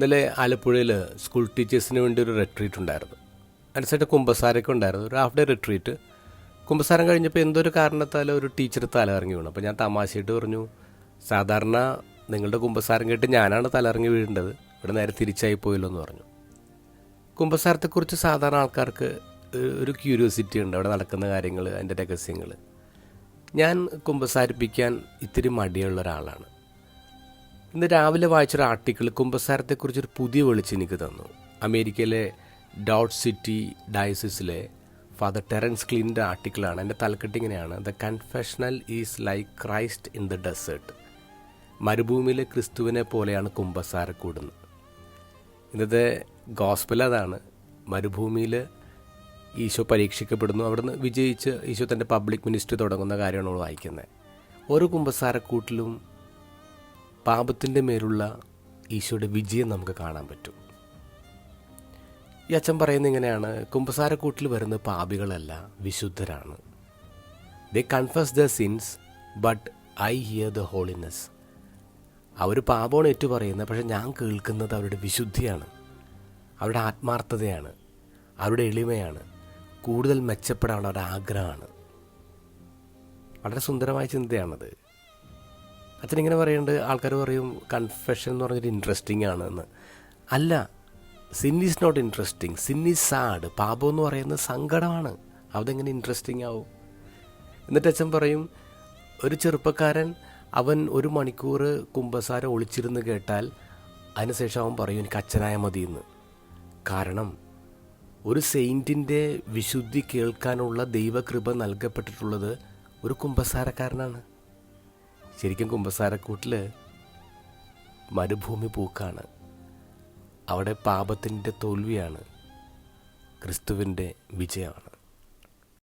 ഇന്നലെ ആലപ്പുഴയിൽ സ്കൂൾ ടീച്ചേഴ്സിന് വേണ്ടി ഒരു റിട്രീറ്റ് ഉണ്ടായിരുന്നു. അനുസരിച്ച് കുമ്പസാരൊക്കെ ഉണ്ടായിരുന്നു. ഒരു ഹാഫ് ഡേ റിട്രീറ്റ് കുമ്പസാരം കഴിഞ്ഞപ്പോൾ എന്തോ ഒരു കാരണത്താൽ ഒരു ടീച്ചർ തലകറങ്ങി വീണു. അപ്പോൾ ഞാൻ തമാശയായിട്ട് പറഞ്ഞു സാധാരണ നിങ്ങളുടെ കുമ്പസാരം കേട്ട് ഞാനാണ് തലകറങ്ങി വീഴേണ്ടത്. ഇവിടെ നേരെ തിരിച്ചായി പോയല്ലോ എന്ന് പറഞ്ഞു. കുമ്പസാരത്തെക്കുറിച്ച് സാധാരണ ആൾക്കാർക്ക് ഒരു ക്യൂരിയോസിറ്റി ഉണ്ട് അവിടെ നടക്കുന്ന കാര്യങ്ങൾ അതിന്റെ രഹസ്യങ്ങൾ ഞാൻ കുമ്പസാരിപ്പിക്കാൻ ഇത്തിരി മടിയുള്ള ഒരാളാണ്. ഇന്ന് രാവിലെ വായിച്ചൊരു ആർട്ടിക്കിൾ കുമ്പസാരത്തെക്കുറിച്ചൊരു പുതിയ വെളിച്ചം എനിക്ക് തന്നു. അമേരിക്കയിലെ ഡോട്ട് സിറ്റി ഡയസിസിലെ ഫാദർ ടെറൻസ് ക്ലീനിന്റെ ആർട്ടിക്കിളാണ് എന്റെ തലക്കെട്ടിങ്ങനെയാണ് the confessional is like Christ in the desert മരുഭൂമിയിലെ ക്രിസ്തുവിനെ പോലെയാണ് കുമ്പസാരക്കൂടുന്നത് ഇന്നത്തെ ഗോസ്പൽ അതാണ്. മരുഭൂമിയിൽ ഈശോ പരീക്ഷിക്കപ്പെടുന്നു. അവിടുന്ന് വിജയിച്ച് ഈശോ തന്റെ പബ്ലിക് മിനിസ്ട്രി തുടങ്ങുന്ന കാര്യമാണ് നമ്മൾ വായിക്കുന്നത്. ഓരോ കുമ്പസാരക്കൂട്ടിലും പാപത്തിന്റെ മേലുള്ള ഈശോയുടെ വിജയം നമുക്ക് കാണാൻ പറ്റും. ഈ അച്ഛൻ പറയുന്നത് ഇങ്ങനെയാണ് കുമ്പസാരക്കൂട്ടിൽ വരുന്ന പാപികളല്ല വിശുദ്ധരാണ്. They confess the sins but I hear the holiness അവർ പാപമാണ് ഏറ്റു പറയുന്നത് പക്ഷേ ഞാൻ കേൾക്കുന്നത് അവരുടെ വിശുദ്ധിയാണ് അവരുടെ ആത്മാർത്ഥതയാണ് അവരുടെ എളിമയാണ് കൂടുതൽ മെച്ചപ്പെടാനുള്ള അവരുടെ ആഗ്രഹമാണ്. വളരെ സുന്ദരമായ ചിന്തയാണത്. അച്ഛൻ ഇങ്ങനെ പറയുന്നുണ്ട് ആൾക്കാർ പറയും കൺഫെഷൻ എന്ന് പറഞ്ഞൊരു ഇൻട്രസ്റ്റിംഗ് ആണ് എന്ന് അല്ല sin is not interesting sin is sad പാപം എന്ന് പറയുന്നത് സങ്കടമാണ്. അതെങ്ങനെ ഇൻട്രസ്റ്റിംഗ് ആവും? എന്നിട്ട് അച്ഛൻ പറയും ഒരു ചെറുപ്പക്കാരൻ അവൻ ഒരു മണിക്കൂർ കുമ്പസാരം ഒളിച്ചിരുന്ന് കേട്ടാൽ അതിനുശേഷം അവൻ പറയും എനിക്ക് അച്ഛനായ മതിയെന്ന്. കാരണം ഒരു സെയിന്റിന്റെ വിശുദ്ധി കേൾക്കാനുള്ള ദൈവകൃപ നൽകപ്പെട്ടിട്ടുള്ളത് ഒരു കുമ്പസാരക്കാരനാണ്. ശരിക്കും കുമ്പസാരക്കൂട്ടിൽ മരുഭൂമി പൂക്കാണ്. അവിടെ പാപത്തിന്റെ തോൽവിയാണ് ക്രിസ്തുവിന്റെ വിജയമാണ്.